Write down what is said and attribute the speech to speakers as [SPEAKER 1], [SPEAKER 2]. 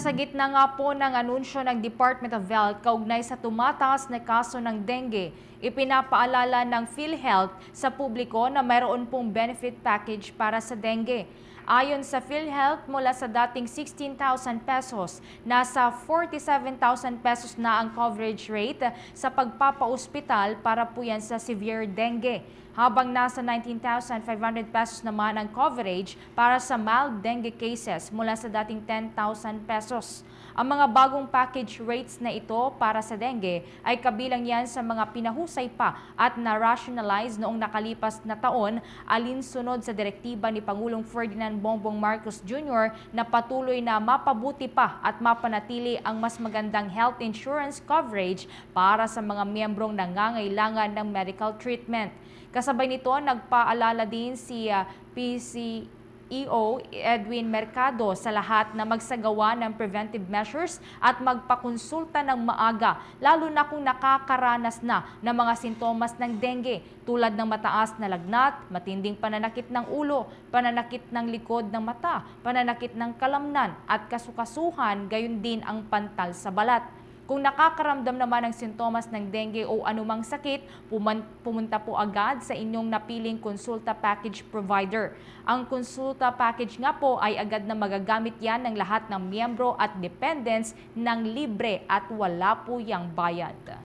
[SPEAKER 1] Nasa gitna nga po ng anunsyo ng Department of Health kaugnay sa tumataas na kaso ng dengue, ipinapaalala ng PhilHealth sa publiko na mayroon pong benefit package para sa dengue. Ayon sa PhilHealth, mula sa dating 16,000 pesos, nasa 47,000 pesos na ang coverage rate sa pagpapaospital para po yan sa severe dengue habang nasa 19,500 pesos naman ang coverage para sa mild dengue cases mula sa dating 10,000 pesos. Ang mga bagong package rates na ito para sa dengue ay kabilang yan sa mga pinahusay pa at na-rationalize noong nakalipas na taon alinsunod sa direktiba ni Pangulong Ferdinand Bongbong Marcos Jr. na patuloy na mapabuti pa at mapanatili ang mas magandang health insurance coverage para sa mga miyembrong nangangailangan ng medical treatment. Kasabay nito, nagpaalala din si ah, PCEO Edwin Mercado sa lahat na magsagawa ng preventive measures at magpakonsulta ng maaga, lalo na kung nakakaranas na ng mga sintomas ng dengue tulad ng mataas na lagnat, matinding pananakit ng ulo, pananakit ng likod ng mata, pananakit ng kalamnan at kasukasuhan, gayon din ang pantal sa balat. Kung nakakaramdam naman ng sintomas ng dengue o anumang sakit, pumunta po agad sa inyong napiling konsulta package provider. Ang konsulta package nga po ay agad na magagamit yan ng lahat ng miyembro at dependents ng libre at wala po yang bayad.